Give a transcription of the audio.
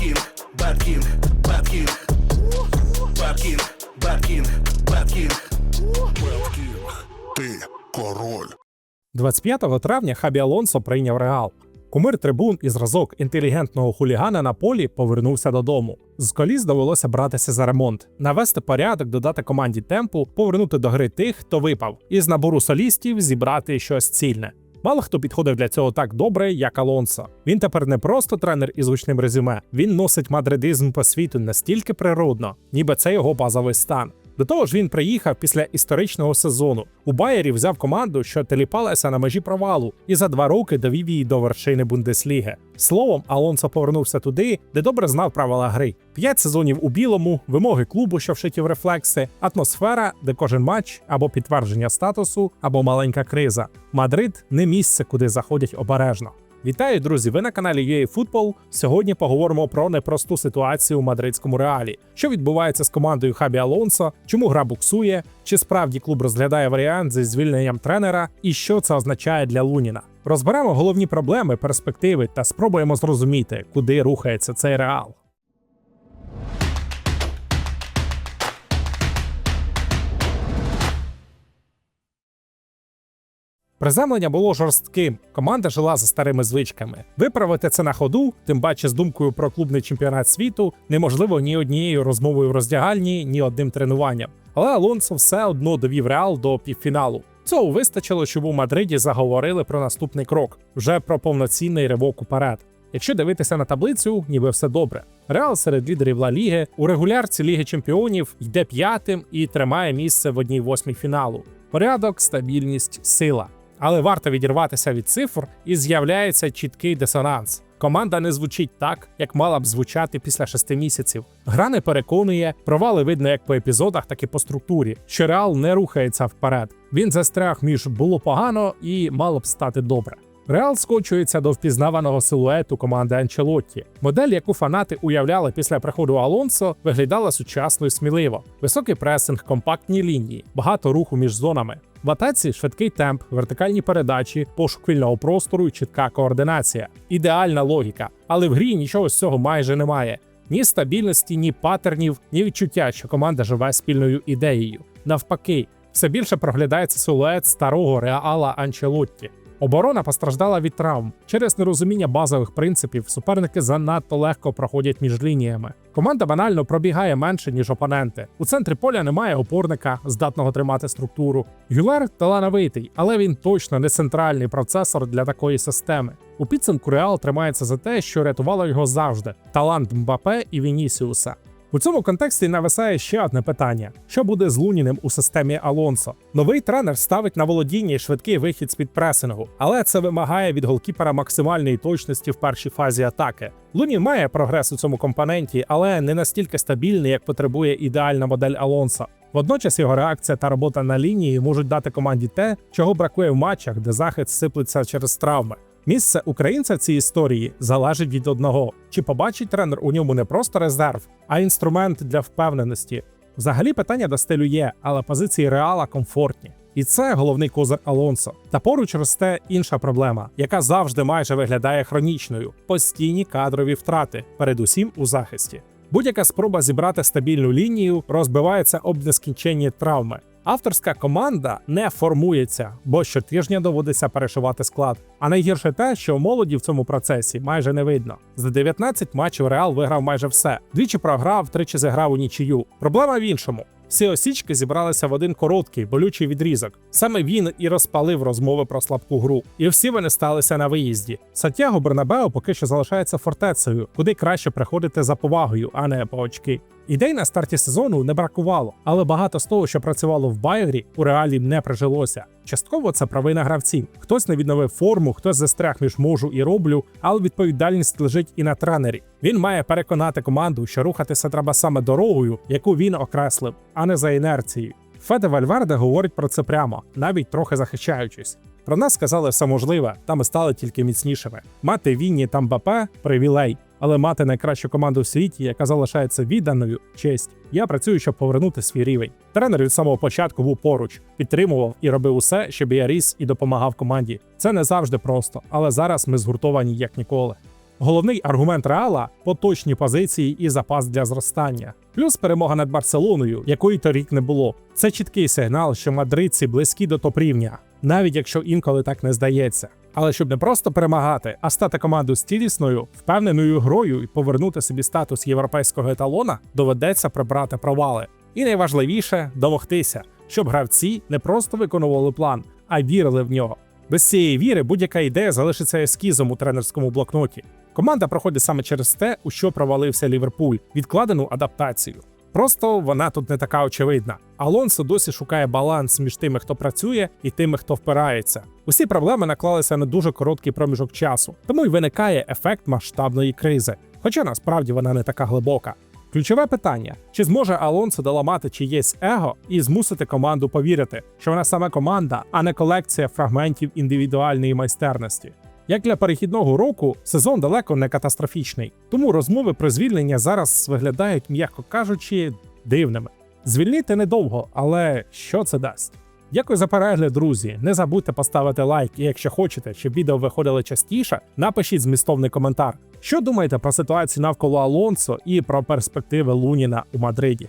King, Bad King, Bad King, Bad King. Ти король. 25 травня Хабі Алонсо прийняв Реал. Кумир трибун і зразок інтелігентного хулігана на полі повернувся додому. З коліс довелося братися за ремонт, навести порядок, додати команді темпу, повернути до гри тих, хто випав, і з набору солістів зібрати щось цільне. Мало хто підходив для цього так добре, як Алонсо. Він тепер не просто тренер із гучним резюме, він носить мадридизм по світу настільки природно, ніби це його базовий стан. До того ж, він приїхав після історичного сезону. У Байері взяв команду, що теліпалася на межі провалу, і за два роки довів її до вершини Бундесліги. Словом, Алонсо повернувся туди, де добре знав правила гри: п'ять сезонів у білому, вимоги клубу, що вшиті в рефлекси, атмосфера, де кожен матч або підтвердження статусу, або маленька криза. Мадрид не місце, куди заходять обережно. Вітаю, друзі! Ви на каналі UA Football. Сьогодні поговоримо про непросту ситуацію у мадридському реалі. Що відбувається з командою Хабі Алонсо, чому гра буксує, чи справді клуб розглядає варіант зі звільненням тренера, і що це означає для Луніна. Розберемо головні проблеми, перспективи та спробуємо зрозуміти, куди рухається цей реал. Приземлення було жорстким. Команда жила за старими звичками. Виправити це на ходу, тим паче з думкою про клубний чемпіонат світу, неможливо ні однією розмовою в роздягальні, ні одним тренуванням. Але Алонсо все одно довів реал до півфіналу. Цього вистачило, щоб у Мадриді заговорили про наступний крок вже про повноцінний ривок уперед. Якщо дивитися на таблицю, ніби все добре. Реал серед лідерів Ла Ліги у регулярці Ліги Чемпіонів йде п'ятим і тримає місце в одній восьмій фіналу. Порядок, стабільність, сила. Але варто відірватися від цифр, і з'являється чіткий дисонанс. Команда не звучить так, як мала б звучати після шести місяців. Гра не переконує, провали видно як по епізодах, так і по структурі, що реал не рухається вперед. Він застряг між було погано і мало б стати добре. Реал скочується до впізнаваного силуету команди Анчелотті. Модель, яку фанати уявляли після приходу Алонсо, виглядала сучасно і сміливо. Високий пресинг, компактні лінії, багато руху між зонами. В атаці швидкий темп, вертикальні передачі, пошук вільного простору і чітка координація. Ідеальна логіка, але в грі нічого з цього майже немає. Ні стабільності, ні патернів, ні відчуття, що команда живе спільною ідеєю. Навпаки, все більше проглядається силует старого реала Анчелотті. Оборона постраждала від травм. Через нерозуміння базових принципів суперники занадто легко проходять між лініями. Команда банально пробігає менше, ніж опоненти. У центрі поля немає опорника, здатного тримати структуру. Гюлер талановитий, але він точно не центральний процесор для такої системи. У підсумку Реал тримається за те, що рятувало його завжди: талант Мбапе і Вінісіуса. У цьому контексті нависає ще одне питання: що буде з Луніним у системі Алонсо? Новий тренер ставить на володіння і швидкий вихід з під пресингу, але це вимагає від голкіпера максимальної точності в першій фазі атаки. Лунін має прогрес у цьому компоненті, але не настільки стабільний, як потребує ідеальна модель Алонсо. Водночас його реакція та робота на лінії можуть дати команді те, чого бракує в матчах, де захист сиплеться через травми. Місце українця в цій історії залежить від одного: чи побачить тренер у ньому не просто резерв, а інструмент для впевненості. Взагалі питання до стилю є, але позиції реала комфортні. І це головний козир Алонсо. Та поруч росте інша проблема, яка завжди майже виглядає хронічною: постійні кадрові втрати, передусім у захисті. Будь-яка спроба зібрати стабільну лінію розбивається об нескінченні травми. Авторська команда не формується, бо щотижня доводиться перешивати склад. А найгірше те, що молоді в цьому процесі майже не видно. За 19 матчів Реал виграв майже все. Двічі програв, тричі зіграв у нічию. Проблема в іншому. Всі осічки зібралися в один короткий, болючий відрізок. Саме він і розпалив розмови про слабку гру. І всі вони сталися на виїзді. Сантьяго Бернабео поки що залишається фортецею, куди краще приходити за повагою, а не по очки. Ідей на старті сезону не бракувало, але багато з того, що працювало в Байері, у реалі не прижилося. Частково це провина гравців. Хтось не відновив форму, хтось застряг між можу і роблю, але відповідальність лежить і на тренері. Він має переконати команду, що рухатися треба саме дорогою, яку він окреслив, а не за інерцією. Феде Вальверде говорить про це прямо, навіть трохи захищаючись. Про нас сказали все можливе, та ми стали тільки міцнішими. Мати Вінні та Мбапе – привілей, але мати найкращу команду в світі, яка залишається відданою, честь. Я працюю, щоб повернути свій рівень. Тренер від самого початку був поруч, підтримував і робив усе, щоб я ріс і допомагав команді. Це не завжди просто, але зараз ми згуртовані як ніколи. Головний аргумент Реала поточні позиції і запас для зростання. Плюс перемога над Барселоною, якої торік не було. Це чіткий сигнал, що мадридці близькі до топ-рівня, навіть якщо інколи так не здається. Але щоб не просто перемагати, а стати командою з цілісною, впевненою грою і повернути собі статус європейського еталона, доведеться прибрати провали. І найважливіше домогтися, щоб гравці не просто виконували план, а вірили в нього. Без цієї віри будь-яка ідея залишиться ескізом у тренерському блокноті. Команда проходить саме через те, у що провалився Ліверпуль відкладену адаптацію. Просто вона тут не така очевидна. Алонсо досі шукає баланс між тими, хто працює, і тими, хто впирається. Усі проблеми наклалися на дуже короткий проміжок часу, тому й виникає ефект масштабної кризи. Хоча насправді вона не така глибока. Ключове питання: чи зможе Алонсо доламати чиєсь его і змусити команду повірити, що вона саме команда, а не колекція фрагментів індивідуальної майстерності? Як для перехідного року, сезон далеко не катастрофічний, тому розмови про звільнення зараз виглядають, м'яко кажучи, дивними. Звільнити недовго, але що це дасть? Дякую за перегляд, друзі. Не забудьте поставити лайк, і якщо хочете, щоб відео виходили частіше, напишіть змістовний коментар. Що думаєте про ситуацію навколо Алонсо і про перспективи Луніна у Мадриді?